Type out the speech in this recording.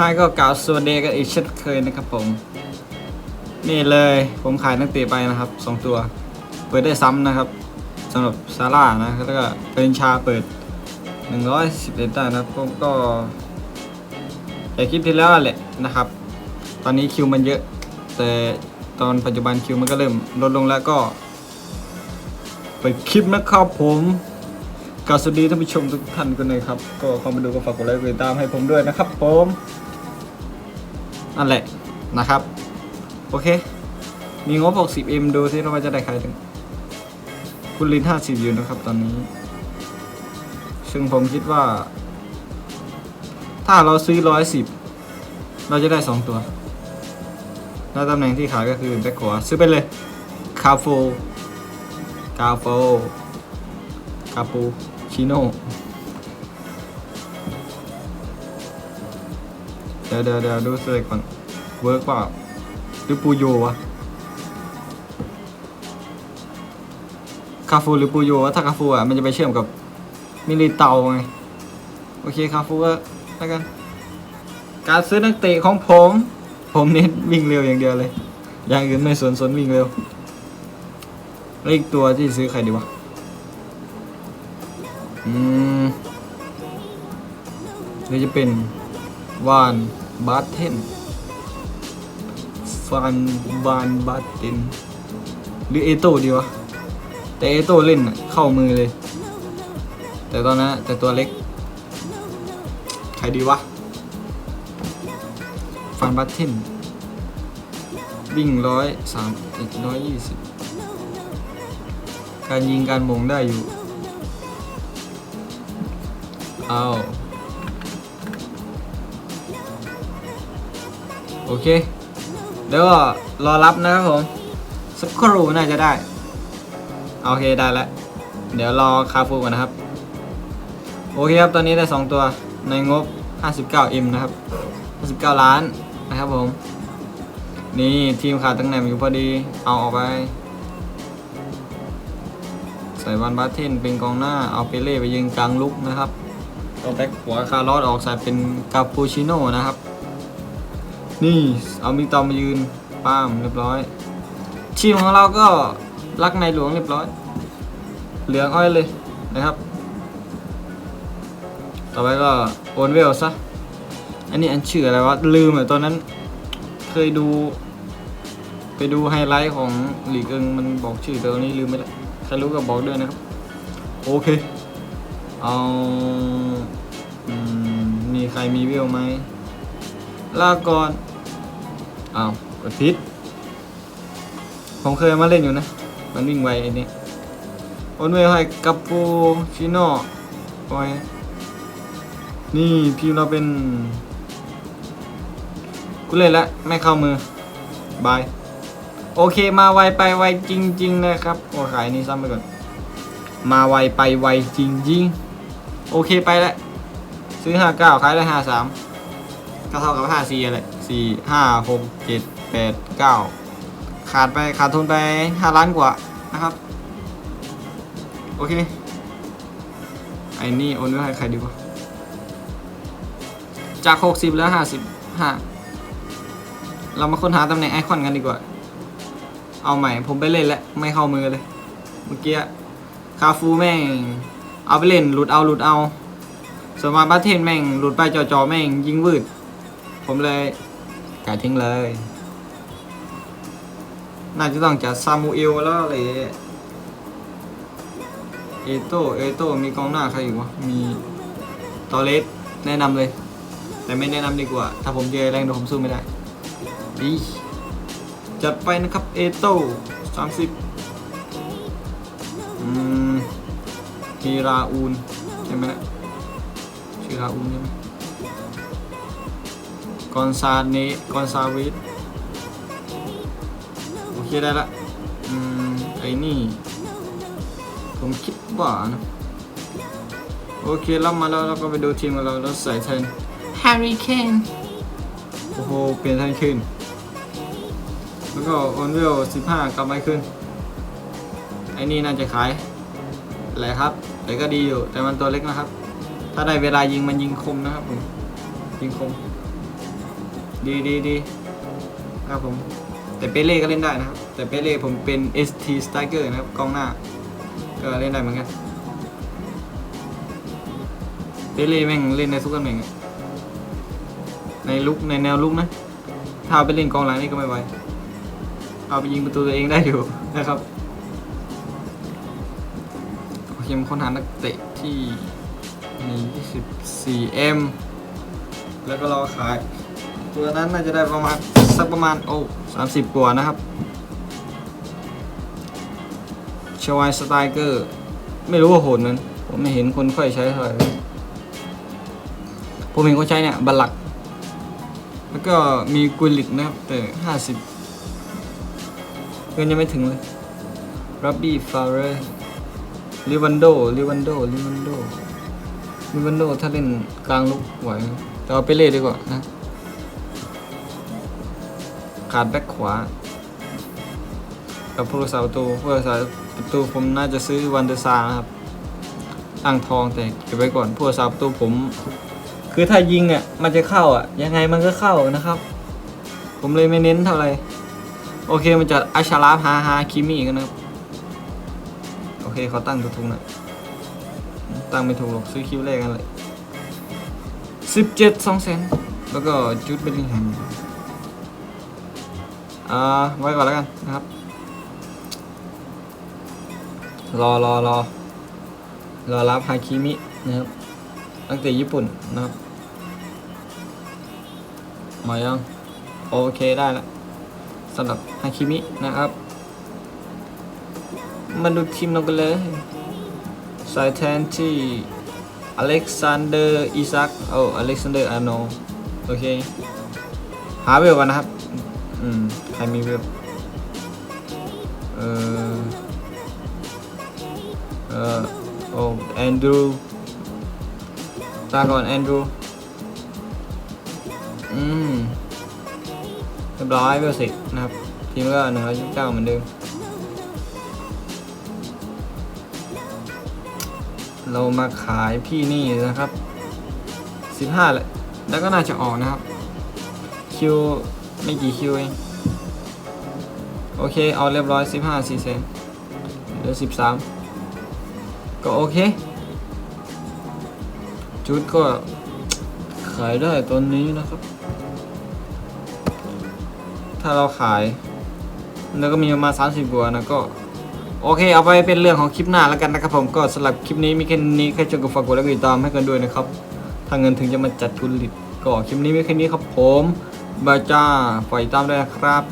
ฮายก็กล่าวสวัสดีกันอีกเช่นเคยนะครับผม นี่เลยผมขายนักเตะไปนะครับสองตัว เปิดได้ซ้ำนะครับสำหรับซาร่านะแล้วก็เป็นชาเปิด 111ได้นะครับผมก็แต่คลิปที่แล้วแหละนะครับ ตอนนี้คิวมันเยอะ แต่ตอนปัจจุบันคิวมันก็เริ่มลดลงแล้วก็เปิดคลิปนะครับผมกาสวัสดีท่านผู้ชมทุกท่านกันเลยครับ ก็เข้ามาดูก็ฝากกดไลค์กดติดตามให้ผมด้วยนะครับผม นั่นแหละนะครับ โอเค มีงบ 60M ดูซิเราจะได้ใครถึงคุณลิน50อยู่นะครับตอนนี้ ซึ่งผมคิดว่า ถ้าเราซื้อ 110 เราจะได้ 2 ตัวแล้วตำแหน่งที่ขายก็คือแบ็คขวาซื้อไปเลย คาโฟ คาโฟ คาปู ชิโน่ เดี๋ยวเดี๋ยวเดี๋ยวดูเสกก่อนเวิร์กเปล่าหรือปูโยวะคาฟูหรือปูโยวะถ้าคาฟูอะมันจะไปเชื่อมกับมิลิเตาไงโอเคคาฟูก็แล้วกัน การซื้อนักเตะของผม ผมเน้นวิ่งเร็วอย่างเดียวเลย อย่างอื่นไม่สนสนวิ่งเร็วแล้วอีกตัวที่ซื้อใครดีวะอืมหรือจะเป็น วานบาเทนฟานบานบาเทนหรือเอโต้ดีวะ แต่เอโต้เล่นน่ะเข้ามือเลย แต่ตอนนั้นแต่ตัวเล็ก ใครดีวะ ฟันบัตเทนวิ่งร้อยสามร้อยยี่สิบการยิงการมงได้อยู่เอา โอเค เดี๋ยวก็รอรับนะครับผมสักครู่น่าจะได้ โอเคได้แล้ว เดี๋ยวรอคาฟูก่อนนะครับ โอเคครับ ตอนนี้ได้ 2 ตัวในงบ 59M นะครับ 59 ล้านนะครับผม นี่ทีมขาดตำแหน่งอยู่พอดี เอาออกไป ใส่วันบาเทนเป็นกองหน้า เอาเปเล่ไปยิงกลางลุกนะครับเอาแบ็คหัวคาร์ลอสออกใส่เป็นกาปูชิโน่นะครับ นี่เอามิกตอมมายืนป้ามเรียบร้อย ทีมของเราก็รักในหลวงเรียบร้อย เหลืองอ้อยเลยนะครับ ต่อไปก็โอนเวลซะ อันนี้อันชื่ออะไรวะ ลืมอะตอนนั้นเคยดู ไปดูไฮไลท์ของหลีกเอิงมันบอกชื่อแต่ตอนนี้ลืมไปแล้วใครรู้ก็บอกด้วยนะครับ โอเค เอามมีใครมีเวลไหม ลาก่อนอ้าวกดพิษผมเคยมาเล่นอยู่นะ มันวิ่งไวไอ้นี่โอนเวลให้กับปูชิโน่โอ้ยนี่ทีมเราเป็นกูเล่นล้วไม่เข้ามือบาย โอเคมาไวไปไวจริงๆนะครับโอ้ขายนี่ซ้ำไปก่อน มาไวไปไวจริงๆ โอเคไปล้วซื้อ 59 ขายได้ 53 ก็เท่ากับ54อะไร4 5 6 7 8 9 ขาดไปขาดทุนไป 5 ล้านกว่านะครับ โอเค ไอ้นี่โอนไว้ให้ใครดีวะจาก 60 แล้ว 55 เรามาค้นหาตำแหน่งไอคอนกันดีกว่า เอาใหม่ผมไปเล่นแล้ว ไม่เข้ามือเลย เมื่อกี้คาฟูแม่ง เอาไปเล่นหลุดเอาหลุดเอาส่วนมาบัตเทนแม่งหลุดไปจอๆแม่งยิงวืด ผมเลยกายทิ้งเลย น่าจะต้องจัดซามูเอลแล้วเลยเอโตเอโตมีกองหน้าใครอยู่วะ มีตอเลสแนะนำเลย แต่ไม่แนะนำดีกว่า ถ้าผมเจอแรงเดี๋ยวผมสู้ไม่ได้ดีจัดไปนะครับเอโต้สามสิบอืมฮีราอูนใช่ไหมนะชื่อราอูนใช่ไหม กอนซาเนกอนซาวิสโอเคได้ละอืมไอ้นี่ ผมคิดว่านะโอเครับมาแล้วเราก็ไปดูทีมของเราแล้วใส่แทน Harry Kane โอ้โห เปลี่ยนทันขึ้น แล้วก็ออนเวล15 กลับมาขึ้น ไอ้นี่น่าจะขายแหละครับแต่ก็ดีอยู่แต่มันตัวเล็กนะครับ ถ้าได้เวลายิงมันยิงคมนะครับผมยิงคม ดีดีดีครับผม แต่เปเล่ก็เล่นได้นะครับ แต่เปเล่ผมเป็น ST Striker นะครับกองหน้า ก็เล่นได้เหมือนกันเปเล่แม่งเล่นในทุกตำแหน่งอะในลุกในแนวลุกนะ ถ้าเอาไปเล่นกองหลังนี่ก็ไม่ไหวเอาไปยิงประตูตัวเองได้อยู่นะครับโอเคมค้นหานักเตะที่มี 24M แล้วก็รอขาย ตัวนั้นน่าจะได้ประมาณสักประมาณโอ้สามสิบกว่านะครับชวายสไตเกอร์ไม่รู้ว่าโหดนั้น ผมไม่เห็นคนค่อยใช้เท่าไหร่ผมเห็นคนใช้เนี่ยบัลลัก แล้วก็มีกุลิตนะครับ แต่ห้าสิบเงินยังไม่ถึงเลยรับบี้ฟาเรลิวันโดลิวันโดลิวันโดลิวันโดถ้าเล่นกลางลุกไหวแต่เอาไปเล่ดีกว่านะ ขาดแบ็คขวากับผู้รักษาประตูผู้รักษาประตูผมน่าจะซื้อวันเดอร์ซาร์นะครับอ่างทองแต่เก็บไว้ก่อนผู้รักษาประตูผม คือถ้ายิงอะมันจะเข้าอะ ยังไงมันก็เข้านะครับ ผมเลยไม่เน้นเท่าไหร่โอเคมันจะอัชาราฟฮาฮาคิมิกันนะครับ โอเคเขาตั้งถูกๆหน่อยตั้งไม่ถูกหรอกซื้อคิวแรกกันเลยสิบเจ็ดสองแสนแล้วก็จุดเบลลิงแฮม อ่าไว้ก่อนแล้วกันนะครับ รอรอรอรอรับฮาคิมินะครับตั้งแต่ญี่ปุ่นนะครับมายังโอเคได้แล้วสำหรับฮาคิมินะครับ มาดูทีมเรากันเลยสายแทนที่อเล็กซานเดอร์อิซักโอ้อเล็กซานเดอร์อาโนโอเค หาเวลกันนะครับ อืม ใครมีเว็บเออเออโอ้แอนดรูตาก่อนแอนดรูอืมเรียบร้อยเวลสินะครับ ทีมก็หนึ่งร้อยยี่สิบเก้าเหมือนเดิมเรามาขายพี่นี่นะครับสิบห้าแหละแล้วก็น่าจะออกนะครับ คิว ไม่กี่คิวเอง โอเค เอาเรียบร้อย 15 4เซนเหลือ 13 ก็โอเค จุดก็ขายได้ตอนนี้นะครับ ถ้าเราขาย แล้วก็มีประมาณ 30กว่านะก็ โอเค เอาไปเป็นเรื่องของคลิปหน้าแล้วกันนะครับผมก็สำหรับคลิปนี้มีแค่นี้แค่ชวนกับฝากกดแล้วก็ติดตามให้กันด้วยนะครับ ถ้าเงินถึงจะมาจัดทุนลิตก็คลิปนี้มีแค่นี้ครับผมบายจ้าฝากติดตามด้วยนะครับ